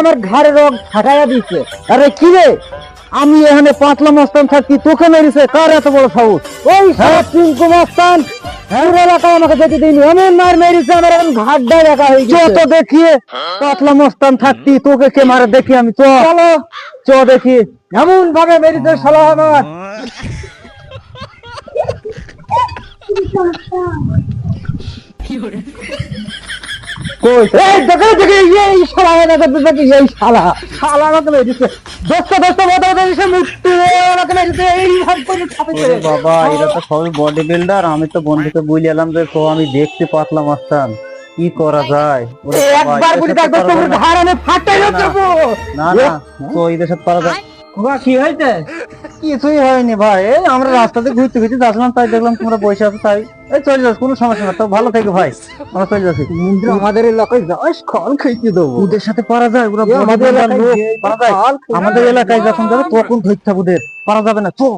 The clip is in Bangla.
আমার ঘাড়ে রোগ ফাটাইয়া দিচ্ছে আরে কি রে আমি এখানে পাতলা মস্তান থাকি তোকে মেরেছে কার এত বড় সাহস ওই পিঙ্কু মস্তান আমাকে দেখে দিইনি এমন মার মেরেছে আমার এখন ঘাটটা দেখা হয়ে গেছে তো দেখিয়ে পাতলা মস্তান থাকতি তোকে কে মারে দেখি আমি চ চলো চ দেখি এমন ভাবে মেরেছে শালা আমার কই? এই দেখে দেখে এই শালা এনে দেখে দেখে এই শালা। শালা আমাকে মেরেছে দোস্ত দোস্ত বদা বদা এসে মৃত্যু আমাকে মেরেছে এই ভাব করে ছাপে ওরে বাবা এরা তো সবাই বডি বিল্ডার আমি তো বন্ধুকে বুঝে এলাম যে তো আমি দেখতে পাতলাম মাস্তান কি করা যায়? একবার বুড়ি দেখ না। আমি ফাটাই না, না না তো এদের সাথে করা যায়? খোকা কি হয়েছে? কিছুই হয়নি ভাই। এই আমরা রাস্তাতে ঘুরতে ঘুরতে যাচ্ছিলাম তাই দেখলাম তোমরা বসে আছো তাই। এই চলে যাস কোনো সমস্যা না তো ভালো থেকে ভাই। আমরা চলে যাচ্ছি। ইন্দ্র আমাদের এলাকায় যাস খাল খাইতে দেবো। ওদের সাথে পারা যায় ওরা আমাদের এলাকায় পারা যায়। আমাদের এলাকায় যখন যাবে তখন ধরতে হবে ওদের। পারা যাবে না তো